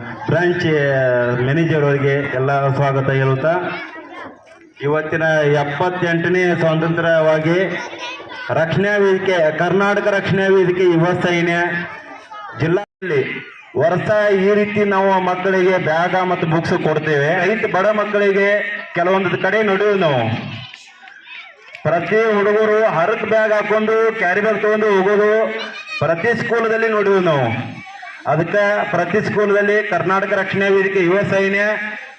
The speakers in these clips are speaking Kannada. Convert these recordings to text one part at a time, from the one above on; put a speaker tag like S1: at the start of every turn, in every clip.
S1: ಬ್ರಾಂಚ್ ಮ್ಯಾನೇಜರ್ ಅವರಿಗೆ ಎಲ್ಲ ಸ್ವಾಗತ ಹೇಳುತ್ತಾ, ಇವತ್ತಿನ ಎಪ್ಪತ್ತೆಂಟನೇ ಸ್ವಾತಂತ್ರ್ಯವಾಗಿ ರಕ್ಷಣಾ ವೇದಿಕೆ, ಕರ್ನಾಟಕ ರಕ್ಷಣಾ ವೇದಿಕೆ ಯುವ ಸೈನ್ಯ ಜಿಲ್ಲೆಯಲ್ಲಿ ವರ್ಷ ಈ ರೀತಿ ನಾವು ಮಕ್ಕಳಿಗೆ ಬ್ಯಾಗ ಮತ್ತು ಬುಕ್ಸ್ ಕೊಡ್ತೇವೆ. ರೈತ ಬಡ ಮಕ್ಕಳಿಗೆ ಕೆಲವೊಂದು ಕಡೆ ನೋಡಿವಿ ನಾವು. ಪ್ರತಿ ಹುಡುಗರು ಹರಕ್ ಬ್ಯಾಗ್ ಹಾಕೊಂಡು ಕ್ಯಾರಿ ಬ್ಯಾಗ್ ತಗೊಂಡು ಹೋಗೋದು ಪ್ರತಿ ಸ್ಕೂಲದಲ್ಲಿ ನೋಡಿವಿ ನಾವು. ಅದಕ್ಕೆ ಪ್ರತಿ ಸ್ಕೂಲ್ದಲ್ಲಿ ಕರ್ನಾಟಕ ರಕ್ಷಣಾ ವೇದಿಕೆ ಯುವ ಸೈನ್ಯ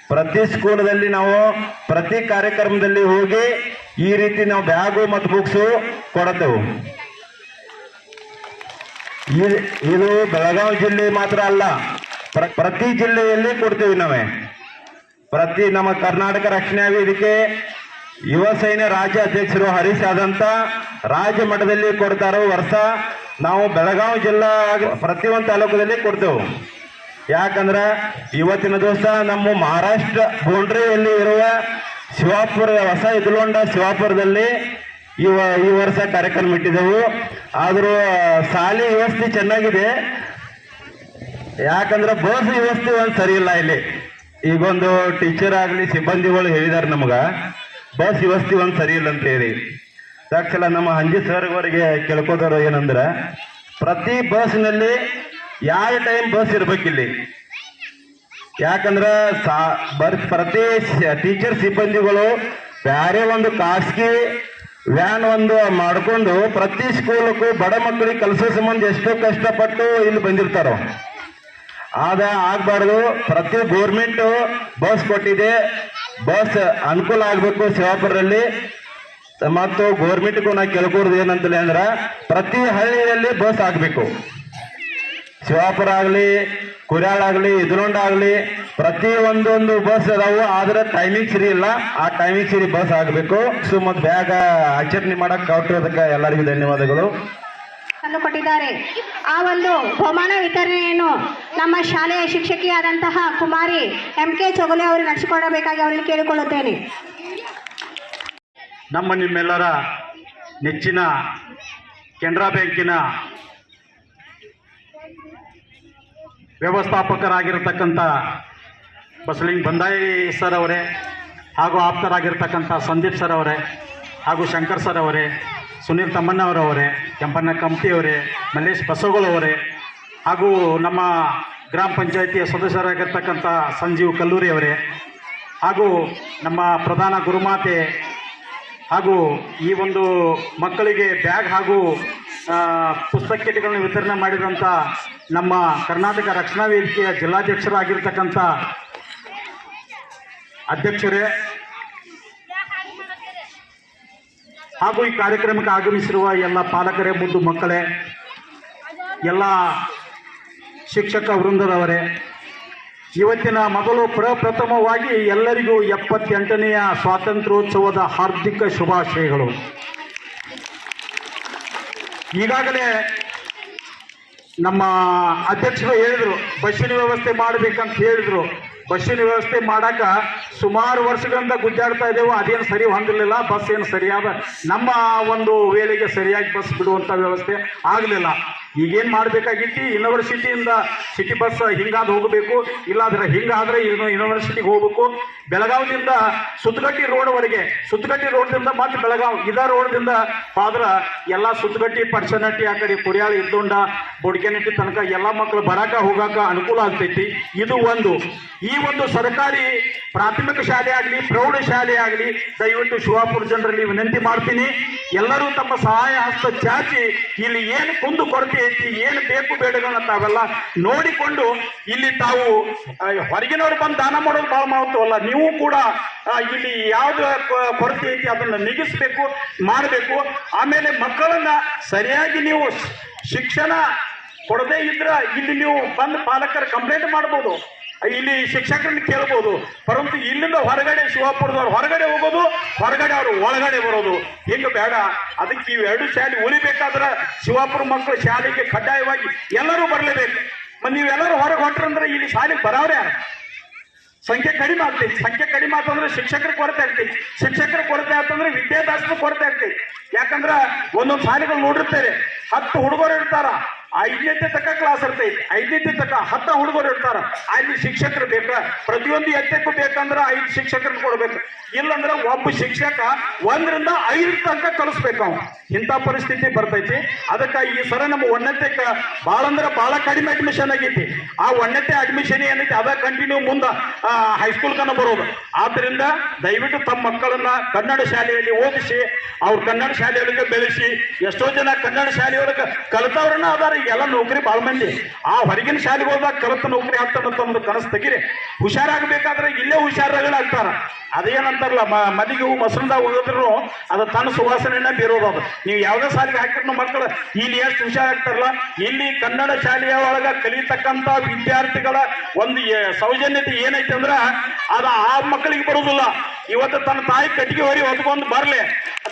S1: ಪ್ರತಿ ಸ್ಕೂಲ್ದಲ್ಲಿ ನಾವು ಪ್ರತಿ ಕಾರ್ಯಕ್ರಮದಲ್ಲಿ ಹೋಗಿ ಈ ರೀತಿ ನಾವು ಬ್ಯಾಗು ಮತ್ತು ಬುಕ್ಸು ಕೊಡತ್ತೇವೆ. ಈ- ಇದು ಬೆಳಗಾವಿ ಜಿಲ್ಲೆ ಮಾತ್ರ ಅಲ್ಲ, ಪ್ರ- ಪ್ರತಿ ಜಿಲ್ಲೆಯಲ್ಲಿ ಕೊಡ್ತೀವಿ ನಾವೇ. ಪ್ರತಿ ನಮ್ಮ ಕರ್ನಾಟಕ ರಕ್ಷಣಾ ವೇದಿಕೆ ಯುವ ಸೈನ್ಯ ರಾಜ್ಯ ಅಧ್ಯಕ್ಷರು ಹರೀಶ್ ಆದಂತ ರಾಜ್ಯ ಮಟ್ಟದಲ್ಲಿ ಕೊಡ್ತಾರೋ ವರ್ಷ ನಾವು ಬೆಳಗಾವಿ ಜಿಲ್ಲಾ ಪ್ರತಿಯೊಂದು ತಾಲೂಕದಲ್ಲಿ ಕೊಡ್ತೇವೆ. ಯಾಕಂದ್ರೆ ಇವತ್ತಿನ ದಿವಸ ನಮ್ಮ ಮಹಾರಾಷ್ಟ್ರ ಬೌಂಡ್ರಿಯಲ್ಲಿ ಇರುವ ಶಿವಾಪುರ ಹೊಸ ಇದ್ಲೊಂಡ ಶಿವಾಪುರದಲ್ಲಿ ಈ ವ- ಈ ವರ್ಷ ಕಾರ್ಯಕ್ರಮ ಇಟ್ಟಿದ್ದೆವು. ಆದರೂ ಶಾಲೆ ವ್ಯವಸ್ಥೆ ಚೆನ್ನಾಗಿದೆ. ಯಾಕಂದ್ರೆ ಬಸ್ ವ್ಯವಸ್ಥೆ ಒಂದು ಸರಿ ಇಲ್ಲ ಇಲ್ಲಿ. ಈಗೊಂದು ಟೀಚರ್ ಆಗಲಿ, ಸಿಬ್ಬಂದಿಗಳು ಹೇಳಿದಾರೆ ನಮಗ, ಬಸ್ ವ್ಯವಸ್ಥೆ ಒಂದು ಸರಿ ಇಲ್ಲ ಅಂತ ಹೇಳಿ. ತಕ್ಷಣ ನಮ್ಮ ಅಂಜಿ ಸರ್ ಅವರಿಗೆ ಕೇಳ್ಕೋದಾರು ಏನಂದ್ರೆ, ಪ್ರತಿ ಬಸ್ನಲ್ಲಿ ಯಾವ ಟೈಮ್ ಬಸ್ ಇರ್ಬೇಕಿಲ್ಲಿ? ಯಾಕಂದ್ರೆ ಸಾ, ಬರ್, ಪ್ರತಿ ಟೀಚರ್ ಸಿಬ್ಬಂದಿಗಳು ಬೇರೆ ಒಂದು ಖಾಸಗಿ ವ್ಯಾನ್ ಒಂದು ಮಾಡಿಕೊಂಡು ಪ್ರತಿ ಸ್ಕೂಲಕ್ಕೂ ಬಡ ಮಕ್ಕಳಿಗೆ ಕೆಲಸ ಸಂಬಂಧ ಎಷ್ಟೋ ಕಷ್ಟಪಟ್ಟು ಇಲ್ಲಿ ಬಂದಿರ್ತಾರೋ. ಆದ, ಆಗ್ಬಾರ್ದು, ಪ್ರತಿ ಗೋರ್ಮೆಂಟ್ ಬಸ್ ಕೊಟ್ಟಿದೆ, ಬಸ್ ಅನುಕೂಲ ಆಗಬೇಕು ಶಿವಾಪುರದಲ್ಲಿ. ಮತ್ತು ಗೋರ್ಮೆಂಟ್ಗೂ ನಾ ಕೇಳ್ಕೊಡ್ದು ಏನಂತಲೇ ಅಂದ್ರೆ ಪ್ರತಿ ಹಳ್ಳಿಯಲ್ಲಿ ಬಸ್ ಆಗಬೇಕು ಶಿವಾಪುರ ಆಗಲಿ, ಕುರ್ಯಾಳ್ ಆಗಲಿ, ಇದ್ರೊಂಡ ಆಗಲಿ ಪ್ರತಿ ಒಂದೊಂದು ಬಸ್ ಅದಾವು, ಆದ್ರೆ ಟೈಮಿಂಗ್ ಸರಿ ಇಲ್ಲ. ಆ ಟೈಮಿಂಗ್ ಸರಿ ಬಸ್ ಆಗಬೇಕು ಸೊ ಮತ್ತು ಬ್ಯಾಗ ಆಚರಣೆ ಮಾಡಕ್ ಕೊಟ್ಟಿರೋದಕ್ಕೆ ಎಲ್ಲರಿಗೂ ಧನ್ಯವಾದಗಳು.
S2: ಕೊಟ್ಟಿದ್ದಾರೆ. ಆ ಒಂದು ಬಹುಮಾನ ವಿತರಣೆಯನ್ನು ನಮ್ಮ ಶಾಲೆಯ ಶಿಕ್ಷಕಿಯಾದಂತಹ ಕುಮಾರಿ ಎಂ ಕೆ ಚೊಗಲೆ ಅವರು ನಡೆಸಿಕೊಡಬೇಕಾಗಿ ಅವರಲ್ಲಿ ಕೇಳಿಕೊಳ್ಳುತ್ತೇನೆ.
S3: ನಮ್ಮ ನಿಮ್ಮೆಲ್ಲರ ನೆಚ್ಚಿನ ಕೆನರಾ ಬ್ಯಾಂಕಿನ ವ್ಯವಸ್ಥಾಪಕರಾಗಿರ್ತಕ್ಕಂಥ ಬಸಲಿಂಗ್ ಬಂದಾಯಿ ಸರ್ ಅವರೇ ಹಾಗೂ ಆಪ್ತರಾಗಿರ್ತಕ್ಕಂಥ ಸಂದೀಪ್ ಸರ್ ಅವರೇ ಹಾಗೂ ಶಂಕರ್ ಸರ್ ಅವರೇ, ಸುನೀಲ್ ತಮ್ಮಣ್ಣವರವರೇ, ಕೆಂಪಣ್ಣ ಕಂಪ್ತಿಯವರೇ, ಮಲ್ಲೇಶ್ ಬಸವಗಳವರೇ ಹಾಗೂ ನಮ್ಮ ಗ್ರಾಮ ಪಂಚಾಯಿತಿಯ ಸದಸ್ಯರಾಗಿರ್ತಕ್ಕಂಥ ಸಂಜೀವ್ ಕಲ್ಲೂರಿ ಅವರೇ ಹಾಗೂ ನಮ್ಮ ಪ್ರಧಾನ ಗುರುಮಾತೆ ಹಾಗೂ ಈ ಒಂದು ಮಕ್ಕಳಿಗೆ ಬ್ಯಾಗ್ ಹಾಗೂ ಪುಸ್ತಕಗಳನ್ನು ವಿತರಣೆ ಮಾಡಿದಂಥ ನಮ್ಮ ಕರ್ನಾಟಕ ರಕ್ಷಣಾ ವೇದಿಕೆಯ ಜಿಲ್ಲಾಧ್ಯಕ್ಷರಾಗಿರ್ತಕ್ಕಂಥ ಅಧ್ಯಕ್ಷರೇ ಹಾಗೂ ಈ ಕಾರ್ಯಕ್ರಮಕ್ಕೆ ಆಗಮಿಸಿರುವ ಎಲ್ಲ ಪಾಲಕರೇ, ಮುದ್ದು ಮಕ್ಕಳೇ, ಎಲ್ಲ ಶಿಕ್ಷಕ ವೃಂದದವರೇ ಇವತ್ತಿನ ಮೊದಲು ಪ್ರಪ್ರಥಮವಾಗಿ ಎಲ್ಲರಿಗೂ ಎಪ್ಪತ್ತೆಂಟನೆಯ ಸ್ವಾತಂತ್ರ್ಯೋತ್ಸವದ ಹಾರ್ದಿಕ ಶುಭಾಶಯಗಳು. ಈಗಾಗಲೇ ನಮ್ಮ ಅಧ್ಯಕ್ಷರು ಹೇಳಿದರು, ಬಸ್ಸಿನ ವ್ಯವಸ್ಥೆ ಮಾಡಬೇಕಂತ ಹೇಳಿದರು. ಬಸ್ಸಿನ ವ್ಯವಸ್ಥೆ ಮಾಡಾಕ ಸುಮಾರು ವರ್ಷಗಳಿಂದ ಗುದ್ದಾಡ್ತಾ ಇದ್ದೇವೆ, ಅದೇನು ಸರಿ ಹೊಂದಿರಲಿಲ್ಲ, ಬಸ್ ಏನು ಸರಿಯಾದ ನಮ್ಮ ಒಂದು ವೇಳೆಗೆ ಸರಿಯಾಗಿ ಬಸ್ ಬಿಡುವಂಥ ವ್ಯವಸ್ಥೆ ಆಗಲಿಲ್ಲ. ಈಗೇನು ಮಾಡಬೇಕಾಗಿತ್ತು ಯೂನಿವರ್ಸಿಟಿಯಿಂದ ಸಿಟಿ ಬಸ್ ಹಿಂಗಾದ ಹೋಗಬೇಕು. ಇಲ್ಲಾಂದ್ರೆ ಹಿಂಗಾದ್ರೆ ಇನ್ನು ಯೂನಿವರ್ಸಿಟಿಗೆ ಹೋಗ್ಬೇಕು. ಬೆಳಗಾವಿಯಿಂದ ಸುತ್ತಗಟ್ಟಿ ರೋಡ್ವರೆಗೆ ಸುತ್ತಗಟ್ಟಿ ರೋಡ್ದಿಂದ ಮತ್ತೆ ಬೆಳಗಾವಿ, ಇದೇ ರೋಡ್ದಿಂದ ಆದ್ರ ಎಲ್ಲ ಸುತ್ತಗಟ್ಟಿ ಪರ್ಸನಟ್ಟಿ ಆ ಕಡೆ ಕುರಿಯಾಳ, ಇದ್ದೊಂಡ ತನಕ ಎಲ್ಲ ಮಕ್ಕಳು ಬರಾಕ ಹೋಗಾಕ ಅನುಕೂಲ ಆಗ್ತೈತಿ. ಇದು ಒಂದು. ಈ ಒಂದು ಸರ್ಕಾರಿ ಪ್ರಾಥಮಿಕ ಶಾಲೆ ಆಗಲಿ, ಪ್ರೌಢ ಶಾಲೆ ಆಗಲಿ, ದಯವಿಟ್ಟು ಶಿವಾಪುರ ಜನರಲ್ಲಿ ವಿನಂತಿ ಮಾಡ್ತೀನಿ. ಎಲ್ಲರೂ ತಮ್ಮ ಸಹಾಯ ಹಸ್ತ ಚಾಚಿ, ಇಲ್ಲಿ ಏನು ಕುಂದು ಕೊರತೆ ಐತಿ, ಏನು ಬೇಕು ಬೇಡಗಳನ್ನ ತಾವೆಲ್ಲ ನೋಡಿಕೊಂಡು ಇಲ್ಲಿ ತಾವು ಹೊರಗಿನವ್ರು ಬಂದು ದಾನ ಮಾಡೋದು ಭಾಳ ಮಾಡ್ತವಲ್ಲ ನೀವು ಕೂಡ ಇಲ್ಲಿ ಯಾವ್ದು ಕೊರತೆ ಐತಿ ಅದನ್ನ ನಿಗಿಸ್ಬೇಕು, ಮಾಡಬೇಕು. ಆಮೇಲೆ ಮಕ್ಕಳನ್ನ ಸರಿಯಾಗಿ ನೀವು ಶಿಕ್ಷಣ ಕೊಡದೇ ಇದ್ರ ಇಲ್ಲಿ ನೀವು ಬಂದು ಪಾಲಕರ ಕಂಪ್ಲೇಂಟ್ ಮಾಡ್ಬೋದು. ಇಲ್ಲಿ ಶಿಕ್ಷಕರನ್ನ ಕೇಳ್ಬೋದು. ಪರಂತು ಇಲ್ಲಿಂದ ಹೊರಗಡೆ ಶಿವಪುರದವ್ರು ಹೊರಗಡೆ ಹೋಗೋದು, ಹೊರಗಡೆ ಅವರು ಒಳಗಡೆ ಬರೋದು. ಹಿಂಗ ಬೇಡ. ಅದಕ್ಕೆ ಇವೆರಡು ಶಾಲೆ ಉಳಿಬೇಕಾದ್ರೆ ಶಿವಾಪುರ ಮಕ್ಕಳು ಶಾಲೆಗೆ ಕಡ್ಡಾಯವಾಗಿ ಎಲ್ಲರೂ ಬರಲೇಬೇಕು. ಮತ್ತೆ ನೀವೆಲ್ಲರೂ ಹೊರಗೆ ಹೊಟ್ರಂದ್ರೆ ಇಲ್ಲಿ ಶಾಲೆಗೆ ಬರೋರೇ ಯಾರು? ಸಂಖ್ಯೆ ಕಡಿಮೆ ಆಗ್ತೈತಿ. ಸಂಖ್ಯೆ ಕಡಿಮೆ ಆತಂದ್ರೆ ಶಿಕ್ಷಕರ ಕೊರತೆ ಆಗ್ತೈತಿ. ಶಿಕ್ಷಕರ ಕೊರತೆ ಆತಂದ್ರೆ ವಿದ್ಯಾಭ್ಯಾಸದ ಕೊರತೆ ಆಗ್ತೈತಿ. ಯಾಕಂದ್ರೆ ಒಂದೊಂದು ಶಾಲೆಗಳು ನೋಡಿರ್ತಾರೆ. ಹತ್ತು ಹುಡುಗರು ಇರ್ತಾರ. ಐದನೇ ತಕ್ಕ ಕ್ಲಾಸ್ ಇರ್ತೈತಿ. ಐದನೇ ತಕ್ಕ ಹತ್ತ ಹುಡುಗರು ಇರ್ತಾರ. ಅಲ್ಲಿ ಶಿಕ್ಷಕರು ಬೇಕ. ಪ್ರತಿಯೊಂದು ಎತ್ತಕ್ಕೂ ಬೇಕಂದ್ರೆ ಐದು ಶಿಕ್ಷಕರನ್ನ ಕೊಡ್ಬೇಕು. ಇಲ್ಲಂದ್ರೆ ಒಬ್ಬ ಶಿಕ್ಷಕ ಒಂದರಿಂದ ಐದು ತನಕ ಕಲಿಸ್ಬೇಕು ಅವ್ನು. ಇಂಥ ಪರಿಸ್ಥಿತಿ ಬರ್ತೈತಿ. ಅದಕ್ಕೆ ಈ ಸರ ನಮ್ಮ ಒನ್ನತೆಕ್ಕ ಭಾಳ ಅಂದ್ರೆ ಭಾಳ ಕಡಿಮೆ ಅಡ್ಮಿಷನ್ ಆಗೈತಿ. ಆ ಒನ್ನತೆ ಅಡ್ಮಿಷನ್ ಏನೈತಿ? ಅದ ಕಂಟಿನ್ಯೂ ಮುಂದೆ ಹೈಸ್ಕೂಲ್ ಕನ್ನ ಬರೋದು. ಆದ್ರಿಂದ ದಯವಿಟ್ಟು ತಮ್ಮ ಮಕ್ಕಳನ್ನ ಕನ್ನಡ ಶಾಲೆಯಲ್ಲಿ ಓದಿಸಿ, ಅವ್ರು ಕನ್ನಡ ಶಾಲೆಯೊಳಗೆ ಬೆಳೆಸಿ, ಎಷ್ಟೋ ಜನ ಕನ್ನಡ ಶಾಲೆಯೊಳಗೆ ಕಲಿತವ್ರನ್ನ ಅದಾರ. ಈಗೆಲ್ಲ ನೌಕರಿ ಭಾಳ ಮಂದಿ. ಆ ಹೊರಗಿನ ಶಾಲೆಗೆ ಹೋದಾಗ ಕರತ್ತ ನೌಕರಿ ಆಗ್ತಾನಂತ ಒಂದು ಕನಸು ತೆಗಿರಿ. ಹುಷಾರಾಗಬೇಕಾದ್ರೆ ಇಲ್ಲೇ ಹುಷಾರಾಗಳಾಗ್ತಾರ ಅದೇನಂತಾರಲ್ಲ ಮದಿಗೆ ಹೂ ಮೊಸರದಾಗ ಹೋಗಿದ್ರು ಅದು ತನ್ನ ಸುವಾಸನೆಯನ್ನ ಬೀರೋದು ಅದು. ನೀವು ಯಾವುದೇ ಶಾಲೆಗೆ ಹಾಕಿದ್ರು ಮಕ್ಕಳು, ಇಲ್ಲಿ ಎಷ್ಟು ಹುಷಾರಾಗ್ತಾರಲ್ಲ, ಇಲ್ಲಿ ಕನ್ನಡ ಶಾಲೆಯ ಒಳಗ ಕಲಿತಕ್ಕಂತ ವಿದ್ಯಾರ್ಥಿಗಳ ಒಂದು ಸೌಜನ್ಯತೆ ಏನೈತೆ ಅಂದ್ರ, ಅದು ಆ ಮಕ್ಕಳಿಗೆ ಬರುವುದಿಲ್ಲ ಇವತ್ತು ತನ್ನ ತಾಯಿ ಕಟ್ಟಿಗೆ ಹೊರಿ ಹೊತ್ಕೊಂಡು ಬರಲಿ.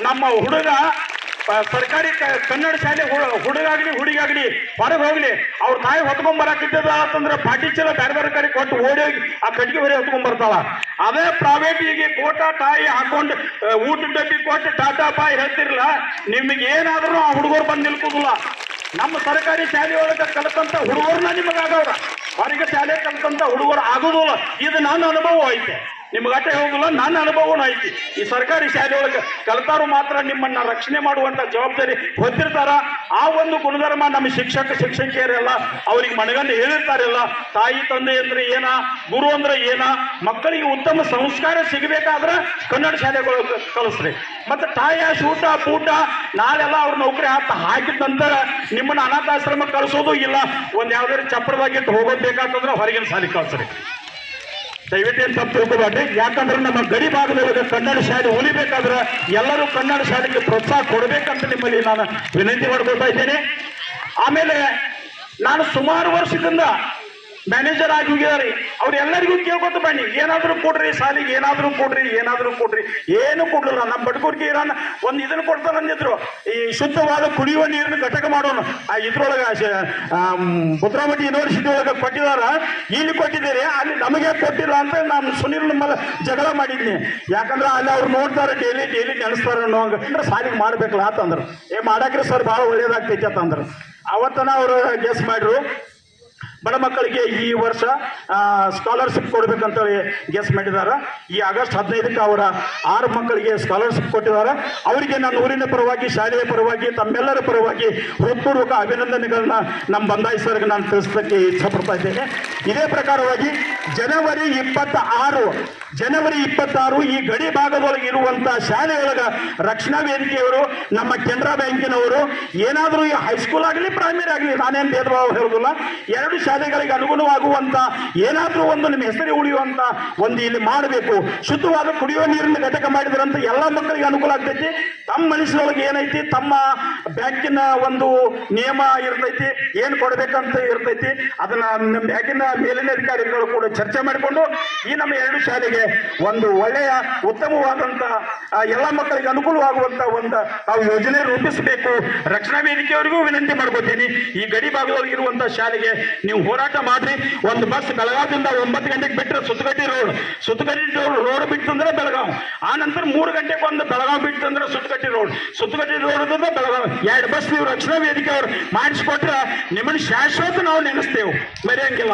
S3: ನಮ್ಮ ಹುಡುಗ ಸರ್ಕಾರಿ ಕನ್ನಡ ಶಾಲೆ ಹುಡುಗಾಗ್ಲಿ ಹುಡುಗಾಗ್ಲಿ ಹೊರಗೆ ಹೋಗ್ಲಿ. ಅವ್ರ ತಾಯಿ ಹೊತ್ಕೊಂಡ್ ಬರಾಕಿದ್ದದ ಅಂತಂದ್ರೆ ಪಾಟಿ ಚೀಲ ಬೇರೆ ಬೇರೆ ಕಡೆ ಕೊಟ್ಟು ಓಡಿ ಹೋಗಿ ಆ ಕಟ್ಟಿಗೆ ಬರೀ ಹೊತ್ಕೊಂಡ್ ಬರ್ತಾವ ಅದೇ ಪ್ರೈವೇಟಿಗೆ ಕೋಟ ತಾಯಿ ಹಾಕೊಂಡು ಊಟ ಡಬ್ಬಿ ಕೊಟ್ಟು ಟಾಟಾ ಬಾಯ್ ಹೇಳ್ತಿರಲ್ಲ ನಿಮಗೆ ಏನಾದ್ರೂ ಆ ಹುಡುಗರು ಬಂದು ನಿಲ್ಕೋದಿಲ್ಲ. ನಮ್ಮ ಸರ್ಕಾರಿ ಶಾಲೆಯೊಳಗೆ ಕಲಿತಂತ ಹುಡುಗರನ್ನ ನಿಮಗಾಗವ್ರ ಹೊರಗೆ ಶಾಲೆ ಕಲಿತಂತ ಹುಡುಗರು ಆಗೋದಿಲ್ಲ. ಇದು ನನ್ನ ಅನುಭವ ಐತೆ. ನಿಮ್ಗೆ ಅಷ್ಟೇ ಹೋಗಿಲ್ಲ, ನನ್ನ ಅನುಭವನೂ ಐತಿ. ಈ ಸರ್ಕಾರಿ ಶಾಲೆ ಒಳಗೆ ಕಲಿತಾರು ಮಾತ್ರ ನಿಮ್ಮನ್ನ ರಕ್ಷಣೆ ಮಾಡುವಂತ ಜವಾಬ್ದಾರಿ ಹೊತ್ತಿರ್ತಾರ. ಆ ಒಂದು ಗುಣಧರ್ಮ ನಮ್ಮ ಶಿಕ್ಷಕ, ಶಿಕ್ಷಕಿಯರೆಲ್ಲ ಅವ್ರಿಗೆ ಮನಗಂಡು ಹೇಳಿರ್ತಾರಲ್ಲ, ತಾಯಿ, ತಂದೆ ಅಂದ್ರೆ ಏನ, ಗುರು ಅಂದ್ರೆ ಏನ, ಮಕ್ಕಳಿಗೆ ಉತ್ತಮ ಸಂಸ್ಕಾರ ಸಿಗಬೇಕಾದ್ರೆ ಕನ್ನಡ ಶಾಲೆಗಳು ಕಲಿಸ್ರಿ ಮತ್ತೆ ತಾಯಿಯ ಶೂಟ, ಪೂಟ ನಾಳೆಲ್ಲ ಅವ್ರ ನೌಕರಿ ಆತ ಹಾಕಿದ ನಂತರ ನಿಮ್ಮನ್ನ ಅನಾಥಾಶ್ರಮ ಕಳಿಸೋದು ಇಲ್ಲ. ಒಂದ್ ಯಾವ್ದಾದ್ರು ಚಪ್ರದಾಗಿಟ್ಟು ಹೋಗೋದ್ ಬೇಕಾತಂದ್ರೆ ಹೊರಗಿನ ಶಾಲೆ ಕಳ್ಸ್ರಿ. ದಯವಿಟ್ಟು ತಪ್ಪು ತಿಳ್ಕೊಬೇಡ್ರಿ. ಯಾಕಂದ್ರೆ ನಮ್ಮ ಗಡಿ ಭಾಗದೊಳಗೆ ಕನ್ನಡ ಶಾಲೆ ಉಳಿಬೇಕಾದ್ರೆ ಎಲ್ಲರೂ ಕನ್ನಡ ಶಾಲೆಗೆ ಪ್ರೋತ್ಸಾಹ ಕೊಡಬೇಕಂತ ನಿಮ್ಮಲ್ಲಿ ನಾನು ವಿನಂತಿ ಮಾಡ್ಕೊಳ್ತಾ ಇದ್ದೇನೆ. ಆಮೇಲೆ ನಾನು ಸುಮಾರು ವರ್ಷದಿಂದ ಮ್ಯಾನೇಜರ್ ಆಗಿ ಹೋಗಿದ್ದಾರೆ. ಅವ್ರು ಎಲ್ಲರಿಗೂ ಕೇಳ್ಕೊತ ಬನ್ನಿ. ಏನಾದರೂ ಕೊಡ್ರಿ, ಸಾಲಿಗೆ ಏನಾದರೂ ಕೊಡ್ರಿ ಏನಾದರೂ ಕೊಡ್ರಿ. ಏನು ಕೊಡ್ಲಿಲ್ಲ. ನಮ್ಮ ಬಡ್ಕೂರ್ಗೆ ಇರೋಣ ಒಂದು ಇದನ್ನು ಕೊಡ್ತಾರೆ ಅಂದಿದ್ರು ಈ ಶುದ್ಧವಾದ ಕುಡಿಯುವ ನೀರನ್ನು ಘಟಕ ಮಾಡೋಣ ಆ ಇದ್ರೊಳಗೆ ಭದ್ರಾವತಿ ಯೂನಿವರ್ಸಿಟಿ ಒಳಗೆ ಕೊಟ್ಟಿದಾರ. ಇಲ್ಲಿ ಕೊಟ್ಟಿದ್ದೀರಿ. ಅಲ್ಲಿ ನಮಗೆ ಕೊಟ್ಟಿಲ್ಲ ಅಂತ ನಾನು ಸುನೀಲ್ ನಮ್ಮಲ್ಲ ಜಗಳ ಮಾಡಿದ್ನಿ. ಯಾಕಂದ್ರೆ ಅಲ್ಲಿ ಅವ್ರು ನೋಡ್ತಾರೆ ಡೈಲಿ ಡೈಲಿ ನೆನೆಸ್ತಾರೆ ಅನ್ನೋ ಅಂದ್ರೆ ಸಾಲಿಗೆ ಮಾಡ್ಬೇಕಲ್ಲ ಅಂತಂದ್ರು. ಏ, ಮಾಡಾಕ್ರಿ ಸರ್, ಭಾಳ ಒಳ್ಳೇದಾಗ್ತೈತೆ ಅಂತಂದ್ರು. ಅವತ್ತನ ಅವರು ಗೆಸ್ ಮಾಡ್ರು. ಬಡ ಮಕ್ಕಳಿಗೆ ಈ ವರ್ಷ ಸ್ಕಾಲರ್ಶಿಪ್ ಕೊಡ್ಬೇಕಂತೇಳಿ ಗೆಸ್ ಮಾಡಿದ್ದಾರೆ. ಈ ಆಗಸ್ಟ್ ಹದಿನೈದಕ್ಕೆ ಅವರ ಆರು ಮಕ್ಕಳಿಗೆ ಸ್ಕಾಲರ್ಶಿಪ್ ಕೊಟ್ಟಿದ್ದಾರೆ. ಅವರಿಗೆ ನಾನು ಊರಿನ ಪರವಾಗಿ, ಶಾಲೆಯ ಪರವಾಗಿ, ತಮ್ಮೆಲ್ಲರ ಪರವಾಗಿ ಹೃತ್ಪೂರ್ವಕ ಅಭಿನಂದನೆಗಳನ್ನ ನಮ್ಮ ಬಂದಾಯಿ ಸರ್ಗೆ ನಾನು ತಿಳಿಸೋದಕ್ಕೆ ಇಷ್ಟಪಡ್ತಾ ಇದ್ದೇನೆ. ಇದೇ ಪ್ರಕಾರವಾಗಿ ಜನವರಿ ಇಪ್ಪತ್ತ ಆರು ಜನವರಿ ಇಪ್ಪತ್ತಾರು ಈ ಗಡಿ ಭಾಗದೊಳಗೆ ಇರುವಂತಹ ಶಾಲೆಯೊಳಗ ರಕ್ಷಣಾ ವೇದಿಕೆಯವರು, ನಮ್ಮ ಕೆನರಾ ಬ್ಯಾಂಕಿನವರು, ಏನಾದರೂ ಈ ಹೈಸ್ಕೂಲ್ ಆಗಲಿ ಪ್ರೈಮರಿ ಆಗಲಿ, ನಾನೇನು ಭೇದ ಭಾವ ಹೇಳುದಿಲ್ಲ. ಎರಡು ಶಾಲೆಗಳಿಗೆ ಅನುಗುಣವಾಗುವಂತ ಏನಾದರೂ ಒಂದು ನಿಮ್ಮ ಹೆಸರು ಉಳಿಯುವಂತ ಒಂದು ಇಲ್ಲಿ ಮಾಡಬೇಕು. ಶುದ್ಧವಾದ ಕುಡಿಯುವ ನೀರಿನ ಘಟಕ ಮಾಡಿದ್ರಂತ ಎಲ್ಲ ಮಕ್ಕಳಿಗೆ ಅನುಕೂಲ ಆಗ್ತೈತಿ. ತಮ್ಮ ಮನಸ್ಸಿನೊಳಗೆ ಏನೈತಿ? ತಮ್ಮ ಬ್ಯಾಂಕಿನ ಒಂದು ನಿಯಮ ಇರ್ತೈತಿ, ಏನು ಕೊಡಬೇಕಂತ ಇರ್ತೈತಿ. ಅದನ್ನ ಬ್ಯಾಂಕಿನ ಮೇಲಿನ ಅಧಿಕಾರಿಗಳು ಕೂಡ ಚರ್ಚೆ ಮಾಡಿಕೊಂಡು ಈ ನಮ್ಮ ಎರಡು ಶಾಲೆಗೆ ಒಂದು ಒಳ್ಳೆಯ ಉತ್ತಮವಾದಂತಹ ಎಲ್ಲ ಮಕ್ಕಳಿಗೆ ಅನುಕೂಲವಾಗುವಂತಹ ಒಂದು, ನಾವು ಯೋಜನೆ ರೂಪಿಸಬೇಕು. ರಕ್ಷಣಾ ವೇದಿಕೆಯವರಿಗೂ ವಿನಂತಿ ಮಾಡ್ಕೋತೀನಿ. ಈ ಗಡಿ ಭಾಗದಲ್ಲಿ ಇರುವಂತಹ ಶಾಲೆಗೆ ನೀವು ಹೋರಾಟ ಮಾಡ್ರಿ. ಒಂದು ಬಸ್ ಬೆಳಗಾವದಿಂದ ಒಂಬತ್ತು ಗಂಟೆಗೆ ಬಿಟ್ಟರೆ ಸುತ್ತಗಟ್ಟಿ ರೋಡ್ ಸುತ್ತಗಟ್ಟಿ ರೋಡ್ ಬಿಟ್ಟಂದ್ರೆ ಬೆಳಗಾವ್. ಆ ನಂತರ ಮೂರು ಗಂಟೆಗೆ ಒಂದು ಬೆಳಗಾವ್ ಬಿಟ್ಟಂದ್ರೆ ಸುತ್ತಗಟ್ಟಿ ರೋಡ್ ಸುತ್ತಗಟ್ಟಿ ರೋಡ್ ಬೆಳಗಾವ್. ಎರಡು ಬಸ್ ನೀವು ರಕ್ಷಣಾ ವೇದಿಕೆ ಅವ್ರು ಮಾಡಿಸ್ಕೊಟ್ರೆ ನಿಮ್ಮನ್ನು ಶಾಶ್ವತ ನಾವು ನೆನೆಸ್ತೇವೆ. ಮರೆಯಂಗಿಲ್ಲ.